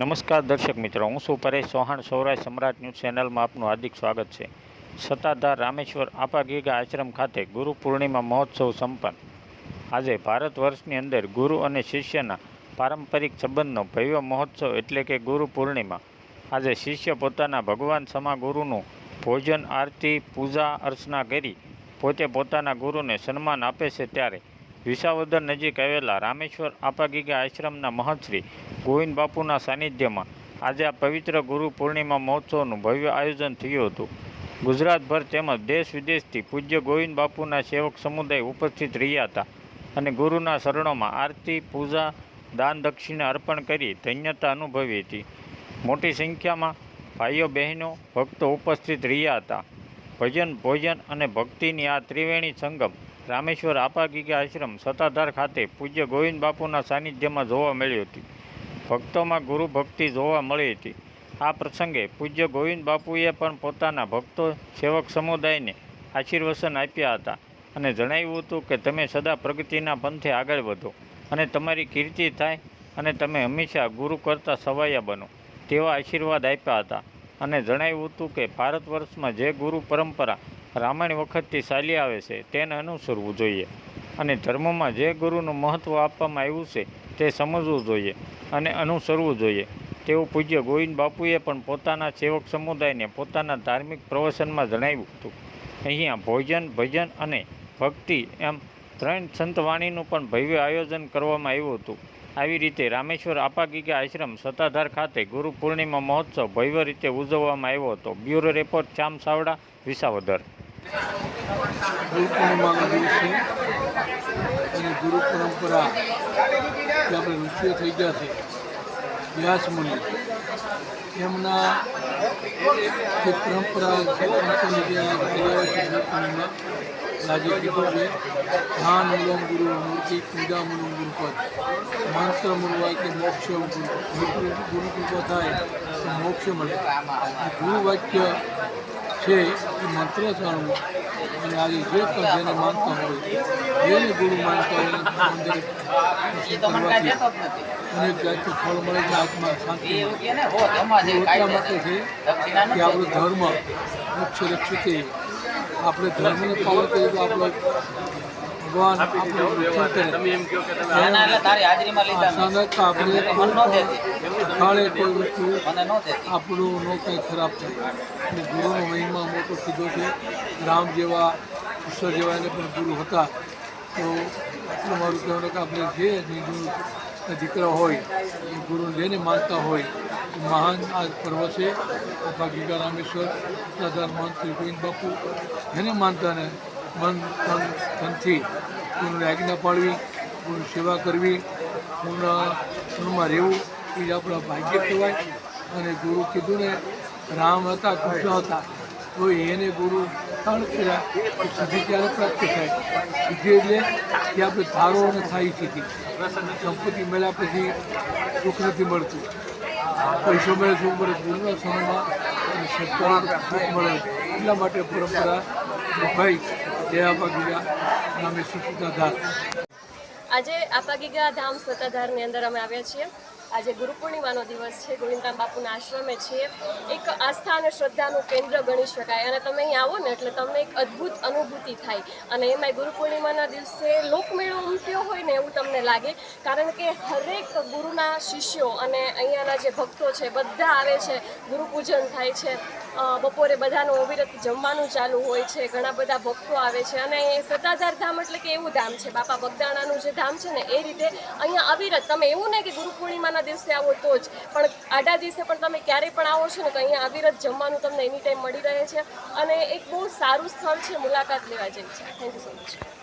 નમસ્કાર દર્શક મિત્રો, હું છું પરેશ ચૌહાણ, સૌરાષ્ટ્ર સમ્રાટ ન્યૂઝ ચેનલમાં આપનું હાર્દિક સ્વાગત છે. સત્તાધાર રામેશ્વર આપાગીગા આશ્રમ ખાતે ગુરુ પૂર્ણિમા મહોત્સવ સંપન્ન. આજે ભારત વર્ષની અંદર ગુરુ અને શિષ્યના પારંપરિક સંબંધનો ભવ્ય મહોત્સવ એટલે કે ગુરુ પૂર્ણિમા. આજે શિષ્ય પોતાના ભગવાન સમા ગુરુનું ભોજન, આરતી, પૂજા અર્ચના કરી પોતે પોતાના ગુરુને સન્માન આપે છે ત્યારે વિસાવદર નજીક આવેલા રામેશ્વર આપાગીગા આશ્રમના મહંતશ્રી ગોવિંદ બાપુના સાનિધ્યમાં આજે આ પવિત્ર ગુરુ પૂર્ણિમા મહોત્સવનું ભવ્ય આયોજન થયું હતું. ગુજરાતભર તેમજ દેશ વિદેશથી પૂજ્ય ગોવિંદ બાપુના સેવક સમુદાય ઉપસ્થિત રહ્યા હતા અને ગુરુના શરણોમાં આરતી, પૂજા, દાન, દક્ષિણા અર્પણ કરી ધન્યતા અનુભવી હતી. મોટી સંખ્યામાં ભાઈઓ, બહેનો, ભક્તો ઉપસ્થિત રહ્યા હતા. ભજન, ભોજન અને ભક્તિની આ ત્રિવેણી સંગમ રામેશ્વર આપાગીગા આશ્રમ, સત્તાધાર ખાતે પૂજ્ય ગોવિંદ બાપુના સાનિધ્યમાં જોવા મળી હતી. ભક્તોમાં ગુરુ ભક્તિ જોવા મળી હતી. આ પ્રસંગે પૂજ્ય ગોવિંદ બાપુએ પણ પોતાના ભક્તો, સેવક સમુદાયને આશીર્વચન આપ્યા હતા અને જણાવ્યું હતું કે, તમે સદા પ્રગતિના પંથે આગળ વધો અને તમારી કીર્તિ થાય અને તમે હંમેશા ગુરુ કરતાં સવાયા બનો. તેવા આશીર્વાદ આપ્યા હતા અને જણાવ્યું હતું કે, ભારત વર્ષમાં જે ગુરુ પરંપરા રામાયણ વખતથી ચાલી આવે છે, તેને અનુસરવું જોઈએ. અને ધર્મમાં જે ગુરુનું મહત્ત્વ આપવામાં આવ્યું છે, તે સમજવું જોઈએ અને અનુસરવું જોઈએ. તેવું પૂજ્ય ગોવિંદ બાપુએ પણ પોતાના સેવક સમુદાયને પોતાના ધાર્મિક પ્રવચનમાં જણાવ્યું હતું. અહીંયા ભોજન, ભજન અને ભક્તિ એમ ત્રણ સંતવાણીનું પણ ભવ્ય આયોજન કરવામાં આવ્યું હતું. આવી રીતે રામેશ્વર આપાગીગા આશ્રમ સત્તાધાર ખાતે ગુરુ પૂર્ણિમા મહોત્સવ ભવ્ય રીતે ઉજવવામાં આવ્યો હતો. Bureau report, Shyam Savda, Visavadar. ગુરુ પૂર્ણિમાનો દિવસ છે. અને ગુરુ પરંપરા આપણે ઋષિઓ થઈ ગયા છે. વ્યાસ મુનિ એમના જે પરંપરા છે પંચમી જે આજે કીધું છે, ધ્યાન મૂલમ ગુરુ મૂર્તિ, પૂજા મૂલમ ગુરુપદ મંત્ર મૂલવા કે મોક્ષ ગુરુ કૃપા થાય, તો મોક્ષ મળે. આ વાક્ય છે એ મંત્ર જાણવું અને આજે જે પણ જેને માનતા હોય જેને ગુરુ માનતા અને જાતનું ફળ મળે છે આત્મા શાંતિ એટલા માટે છે કે આપણો ધર્મ મુખ્ય રક્ષિત આપણે ધર્મને પાલન કરીએ તો આપણો ભગવાન આપણું ના આપણું કંઈ ખરાબ થાય. અને ગુરુનો મહિમા મોટો કીધો છે. રામ જેવા કૃષ્ણ જેવા એને પણ ગુરુ હતા. તો એટલું મારું કહેવાનું કે આપણે જે દીકરા હોય, એ ગુરુ જેને માનતા હોય મહાન આ પર્વ છે. બાપા ગીગા રામેશ્વર સત્તાધાર મહંત શ્રી ગોવિંદ બાપુ, જેને માનતા ને મન, તન, ધનથી ગુરુને આજ્ઞા પાડવી ગુરુની સેવા કરવી, ગુરુના ગુરુમાં રહેવું, એ જ આપણા ભાગ્ય કહેવાય. અને ગુરુ કીધું ને, રામ હતા, કૃષ્ણ હતા. તો એને ગુરુ ત્રણ સુધી તો ત્યારે પ્રાપ્ત થાય. સિદ્ધિ એટલે કે આપણે ધારો થાય સ્થિતિ સંપત્તિ મળ્યા પછી સુખ નથી મળતું. પૈસો મળે, સુખ મળે દૂરના સમયમાં સત્કાર સુખ મળે. એટલા માટે પરંપરા ભાઈ દયાપા ગીરા નામે સુખદાધાર આજે આપાગીગા ધામ સત્તાધારની અંદર અમે આવ્યા છીએ. આજે ગુરુ પૂર્ણિમાનો દિવસ છે, ગોવિંદરામ બાપુના આશ્રમે છીએ એક આસ્થા અને શ્રદ્ધાનું કેન્દ્ર ગણી શકાય અને તમે અહીં આવો ને એટલે તમને એક અદ્ભુત અનુભૂતિ થાય. અને એમાંય ગુરુ પૂર્ણિમાના દિવસે લોકમેળો ઉમટ્યો હોય ને એવું તમને લાગે, કારણ કે હરેક ગુરુના શિષ્યો અને અહીંયાના જે ભક્તો છે, બધા આવે છે, ગુરુ પૂજન થાય છે. બપોરે બધાનું અવિરત જમવાનું ચાલુ હોય છે, ઘણા બધા ભક્તો આવે છે અને સદાધાર ધામ એટલે કે એવું ધામ છે, બાપા બગદાણાનું જે ધામ છે ને, એ રીતે અહીંયા અવિરત, તમે એવું નહીં કે ગુરુ પૂર્ણિમાના દિવસે આવો તો જ, પણ આડા દિવસે પણ તમે ક્યારેય પણ આવો છો ને, તો અહીંયા અવિરત જમવાનું તમને એની ટાઈમ મળી રહે છે અને એક બહુ સારું સ્થળ છે, મુલાકાત લેવા જેવી છે. Thank you so much